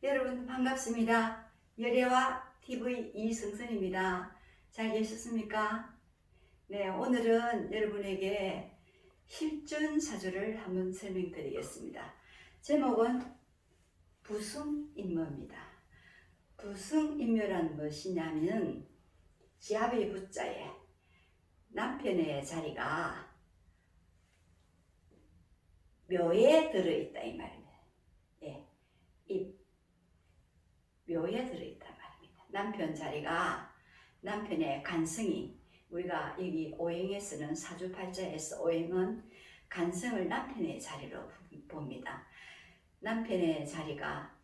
여러분 반갑습니다. 열애와 TV 이승선입니다. 잘 계셨습니까? 네, 오늘은 여러분에게 실전 사주를 한번 설명드리겠습니다. 제목은 부승인묘입니다. 부승인묘란 무엇이냐면 지압의 부자에 남편의 자리가 묘에 들어있다 이 말입니다. 예, 이 묘에 들어있다 말입니다. 남편 자리가 남편의 간성이 우리가 여기 오행에 쓰는 사주팔자에서 오행은 간성을 남편의 자리로 봅니다. 남편의 자리가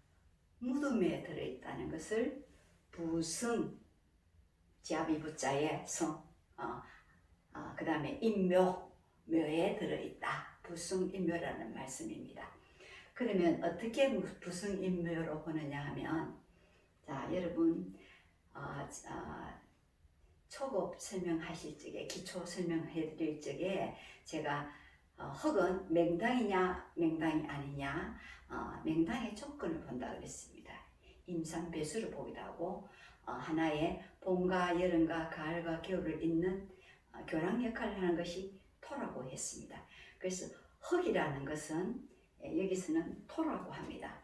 무덤에 들어있다는 것을 부승 지압이 부자에 성, 어, 어, 그 다음에 인묘 묘에 들어있다. 부승인묘라는 말씀입니다. 그러면 어떻게 부승인묘로 보느냐 하면 자 여러분 어, 어, 초급 설명하실 적에 기초 설명해 드릴 적에 제가 어, 흙은 맹당이냐 맹당이 아니냐 어, 맹당의 조건을 본다 그랬습니다. 임상 배수를 보기도 하고 어, 하나의 봄과 여름과 가을과 겨울을 잇는 어, 교랑 역할을 하는 것이 토라고 했습니다. 그래서 흙이라는 것은 예, 여기서는 토라고 합니다.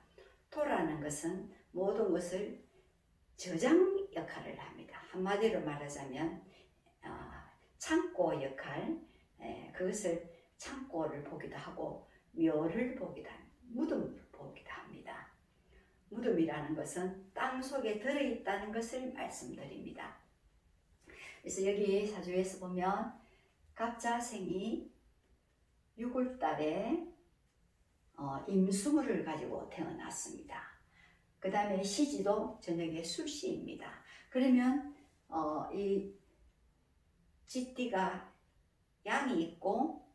토라는 것은 모든 것을 저장 역할을 합니다. 한마디로 말하자면 어, 창고 역할, 에, 그것을 창고를 보기도 하고 묘를 보기도 합니다. 무덤을 보기도 합니다. 무덤이라는 것은 땅 속에 들어있다는 것을 말씀드립니다. 그래서 여기 사주에서 보면 갑자생이 6월달에 어, 임수물을 가지고 태어났습니다. 그 다음에 시지도 저녁에 술시입니다. 그러면 어, 이 쥐띠가 양이 있고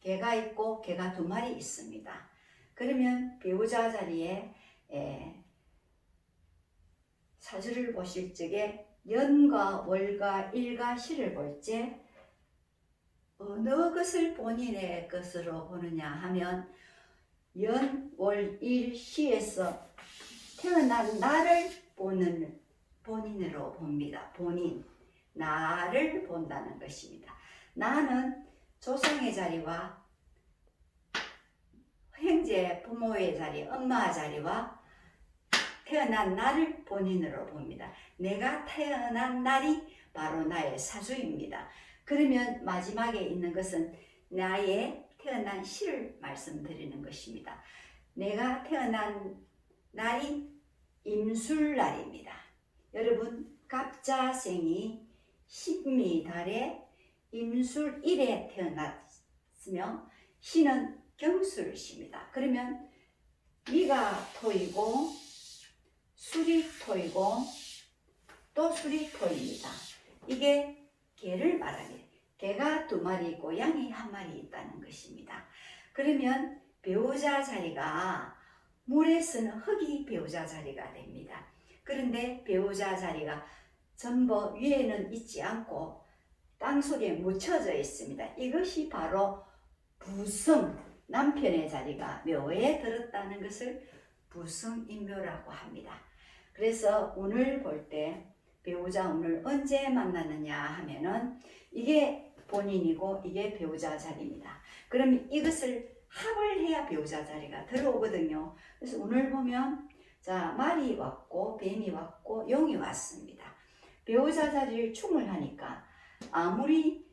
개가 있고 개가 두 마리 있습니다. 그러면 배우자 자리에 에, 사주를 보실 적에 연과 월과 일과 시를 볼때 어느 것을 본인의 것으로 보느냐 하면 연, 월, 일, 시에서 태어난 나를 보는 본인으로 봅니다. 본인, 나를 본다는 것입니다. 나는 조상의 자리와 형제, 부모의 자리, 엄마 자리와 태어난 나를 본인으로 봅니다. 내가 태어난 날이 바로 나의 사주입니다. 그러면 마지막에 있는 것은 나의 태어난 시를 말씀드리는 것입니다. 내가 태어난 날이 임술날입니다. 여러분 갑자생이 신미달에 임술일에 태어났으며 시는 경술시입니다. 그러면 미가 토이고 술이 토이고 또 술이 토입니다. 이게 개를 말하는 개가 두 마리 있고 양이 한 마리 있다는 것입니다. 그러면 배우자 자리가 물에 쓰는 흙이 배우자 자리가 됩니다. 그런데 배우자 자리가 전부 위에는 있지 않고 땅 속에 묻혀져 있습니다. 이것이 바로 부승, 남편의 자리가 묘에 들었다는 것을 부승인묘라고 합니다. 그래서 오늘 볼때 배우자 운을 언제 만나느냐 하면은 이게 본인이고 이게 배우자 자리입니다. 그러면 이것을 합을 해야 배우자 자리가 들어오거든요. 그래서 오늘 보면 자 말이 왔고 뱀이 왔고 용이 왔습니다. 배우자 자리를 충을 하니까 아무리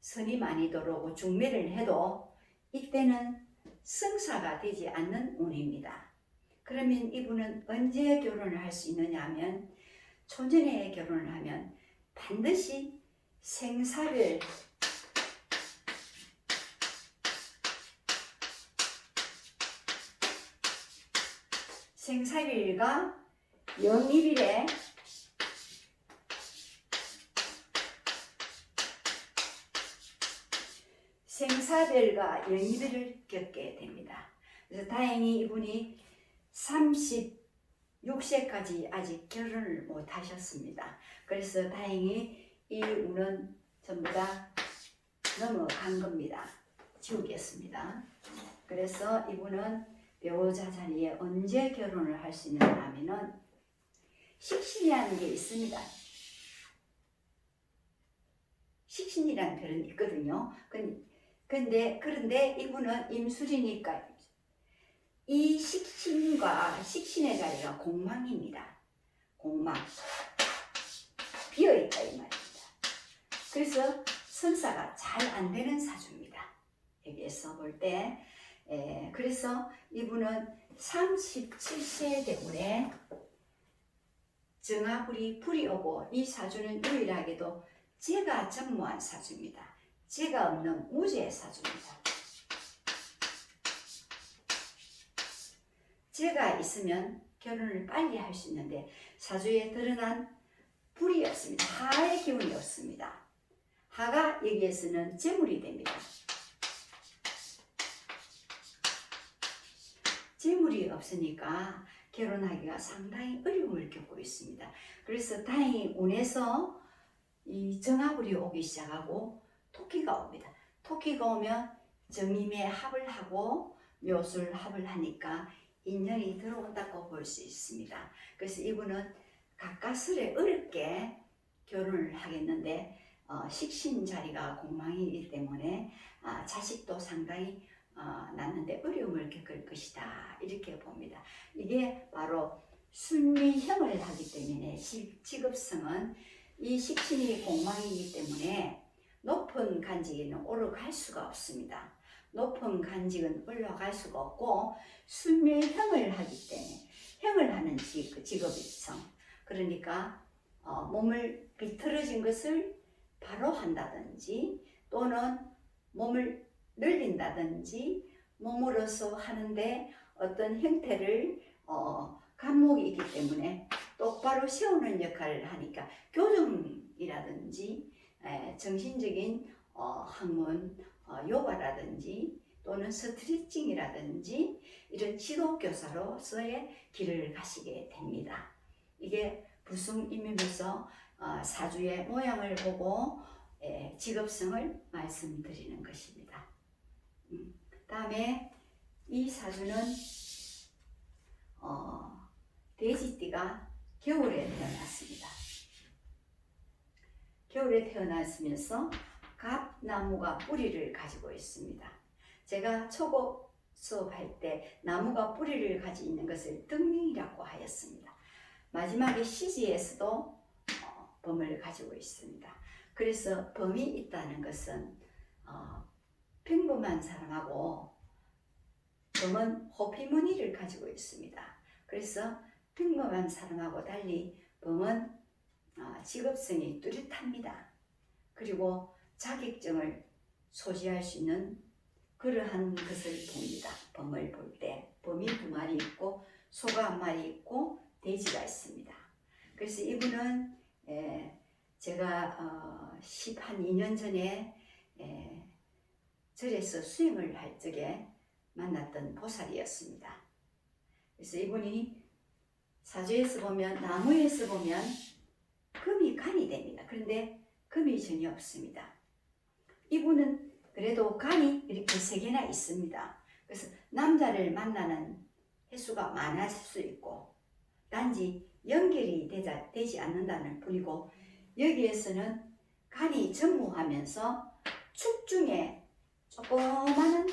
선이 많이 들어오고 중매를 해도 이때는 승사가 되지 않는 운입니다. 그러면 이분은 언제 결혼을 할 수 있느냐 하면 초전에 결혼을 하면 반드시 생사를 생사일과 영일일에 생사별과 영일을 겪게 됩니다. 그래서 다행히 이분이 30 6세까지 아직 결혼을 못 하셨습니다. 그래서 다행히 이 운은 전부 다 넘어간 겁니다. 지우겠습니다. 그래서 이분은 배우자 자리에 언제 결혼을 할 수 있느냐 하면은 식신이라는 게 있습니다. 식신이라는 별은 있거든요. 근- 근데 그런데 이분은 임술이니까 이 식신과 식신의 자리가 공망입니다. 공망 비어 있다 이 말입니다. 그래서 선사가 잘 안 되는 사주입니다. 여기에서 볼 때, 에, 그래서 이분은 37세 때문에 정화불이 불이 오고 이 사주는 유일하게도 제가 전무한 사주입니다. 제가 없는 무죄의 사주입니다. 제가 있으면 결혼을 빨리 할 수 있는데 사주에 드러난 불이 없습니다. 하의 기운이 없습니다. 하가 여기에서는 재물이 됩니다. 재물이 없으니까 결혼하기가 상당히 어려움을 겪고 있습니다. 그래서 다행히 운에서 이 정화불이 오기 시작하고 토끼가 옵니다. 토끼가 오면 정임에 합을 하고 묘술 합을 하니까 인연이 들어온다고 볼 수 있습니다. 그래서 이분은 가까스레 어렵게 결혼을 하겠는데 어, 식신 자리가 공망이기 때문에 아, 자식도 상당히 어, 낳는데 어려움을 겪을 것이다 이렇게 봅니다. 이게 바로 순미형을 하기 때문에 시- 직업성은 이 식신이 공망이기 때문에 높은 간직에는 오르갈 수가 없습니다. 높은 간직은 올라갈 수가 없고 순미형을 하기 때문에 형을 하는 직, 그 직업성 그러니까 어, 몸을 비틀어진 것을 바로 한다든지 또는 몸을 늘린다든지 몸으로서 하는데 어떤 형태를 어, 감목이 있기 때문에 똑바로 세우는 역할을 하니까 교정이라든지 에, 정신적인 어, 학문, 어, 요가라든지 또는 스트레칭이라든지 이런 지도교사로서의 길을 가시게 됩니다. 이게 부승임이면서 어, 사주의 모양을 보고 에, 직업성을 말씀드리는 것입니다. 음, 다음에 이 사주는 어, 돼지띠가 겨울에 태어났습니다. 겨울에 태어났으면서 갑나무가 뿌리를 가지고 있습니다. 제가 초급 수업할 때 나무가 뿌리를 가지고 있는 것을 등링이라고 하였습니다. 마지막에 시지에서도 어, 범을 가지고 있습니다. 그래서 범이 있다는 것은 어, 평범한 사람하고 범은 호피무늬를 가지고 있습니다. 그래서 평범한 사람하고 달리 범은 어, 직업성이 뚜렷합니다. 그리고 자격증을 소지할 수 있는 그러한 것을 봅니다. 범을 볼 때 범이 두 마리 있고 소가 한 마리 있고 돼지가 있습니다. 그래서 이분은 에, 제가 어, 10, 한 2년 전에 에, 절에서 수행을 할 적에 만났던 보살이었습니다. 그래서 이분이 사주에서 보면 나무에서 보면 금이 간이 됩니다. 그런데 금이 전혀 없습니다. 이분은 그래도 간이 이렇게 세 개나 있습니다. 그래서 남자를 만나는 횟수가 많아질 수 있고 단지 연결이 되자, 되지 않는다는 뿐이고 여기에서는 간이 전무하면서 축중에 조그마한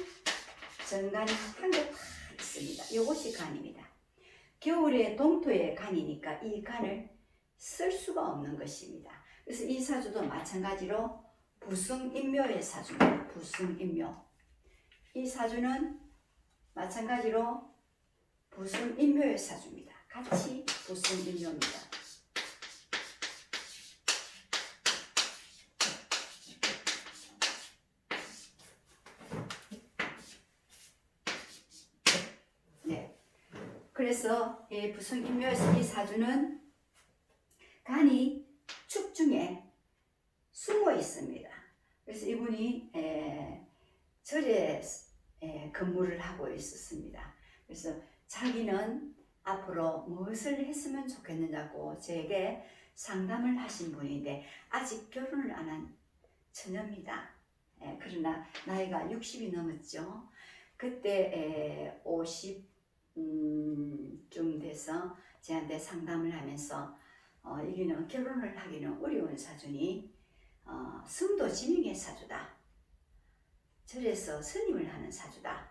정간이 한개다 있습니다. 이것이 간입니다. 겨울에 동토의 간이니까 이 간을 쓸 수가 없는 것입니다. 그래서 이 사주도 마찬가지로 부승인묘의 사주입니다. 부승인묘. 이 사주는 마찬가지로 부승인묘의 사주입니다. 같이 부승인묘입니다. 네. 그래서 이 부승인묘에서 이 사주는 간이 축중에 숨어 있습니다. 그래서 이분이 에, 절에 에, 근무를 하고 있었습니다. 그래서 자기는 앞으로 무엇을 했으면 좋겠느냐고 제게 상담을 하신 분인데 아직 결혼을 안 한 처녀입니다. 에, 그러나 나이가 60이 넘었죠. 그때 에, 50 음, 좀 돼서 저한테 상담을 하면서 어, 여기는 결혼을 하기는 어려운 사주니 어, 승도 지명의 사주다. 절에서 스님을 하는 사주다.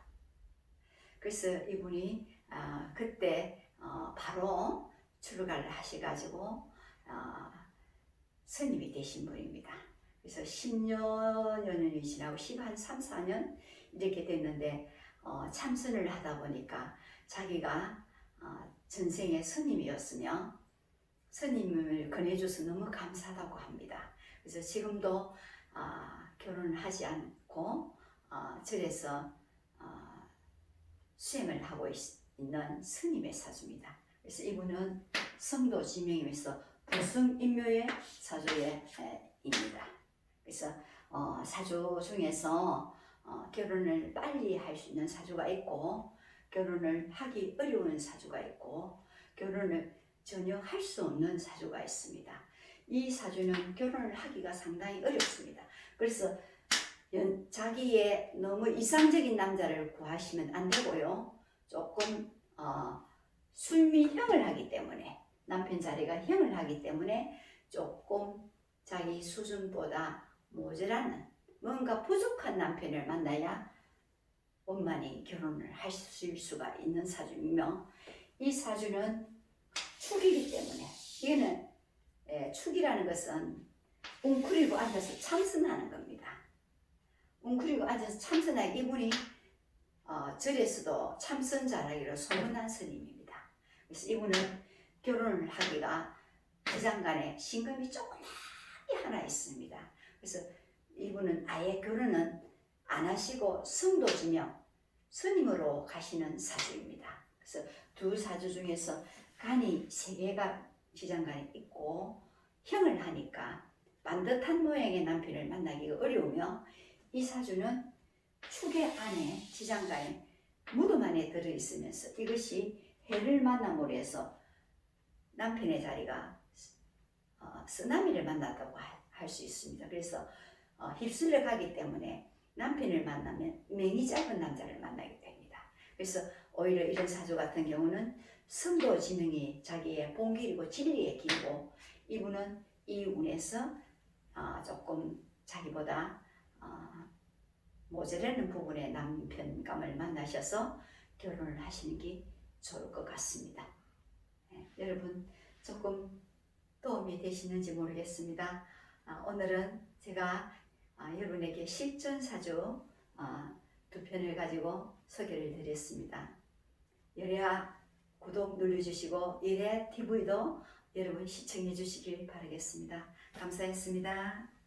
그래서 이분이 아, 그때 어, 바로 출가를 하셔가지고 어, 스님이 되신 분입니다. 그래서 10년, 여년이 지나고 10 한 3, 4년 이렇게 됐는데 어, 참선을 하다 보니까 자기가 어, 전생의 스님이었으며 스님을 권해줘서 너무 감사하다고 합니다. 그래서 지금도 아, 결혼을 하지 않고 어, 절에서 어, 수행을 하고 있, 는 스님의 사주입니다. 그래서 이분은 성도 지명이면서 불성인묘의 사주입니다. 그래서 어, 사주 중에서 어, 결혼을 빨리 할 수 있는 사주가 있고 결혼을 하기 어려운 사주가 있고 결혼을 전혀 할 수 없는 사주가 있습니다. 이 사주는 결혼을 하기가 상당히 어렵습니다. 그래서 연, 자기의 너무 이상적인 남자를 구하시면 안 되고요. 조금 어, 술미형을 하기 때문에 남편 자리가 형을 하기 때문에 조금 자기 수준보다 모자라는 뭔가 부족한 남편을 만나야 원만히 결혼을 하실 수가 있는 사주이며 이 사주는 축이기 때문에 이거는 예, 축이라는 것은 웅크리고 앉아서 참선하는 겁니다. 웅크리고 앉아서 참선하기 이분이 어, 절에서도 참선 잘하기로 소문난 스님입니다. 그래서 이분은 결혼을 하기가 부장간에 신금이 조그맣게 하나 있습니다. 그래서 이분은 아예 결혼은 안 하시고 성도 지명 스님으로 가시는 사주입니다. 그래서 두 사주 중에서 간이 세 개가 지장간에 있고 형을 하니까 반듯한 모양의 남편을 만나기가 어려우며 이 사주는 축의 안에 지장간에 무덤 안에 들어 있으면서 이것이 해를 만남으로 해서 남편의 자리가 어, 쓰나미를 만났다고 할 수 있습니다. 그래서 어, 휩쓸려 가기 때문에 남편을 만나면 맹이 짧은 남자를 만나게 됩니다. 그래서 오히려 이런 사주 같은 경우는 성도 지능이 자기의 본길이고 진리의 길이고 이분은 이 운에서 어, 조금 자기보다 어, 모자라는 부분에 남편감을 만나셔서 결혼을 하시는 게 좋을 것 같습니다. 네, 여러분 조금 도움이 되시는지 모르겠습니다. 아, 오늘은 제가 아, 여러분에게 실전 사주 아, 두 편을 가지고 소개를 드렸습니다. 여래야 구독 눌러주시고 이래 TV도 여러분 시청해 주시길 바라겠습니다. 감사했습니다.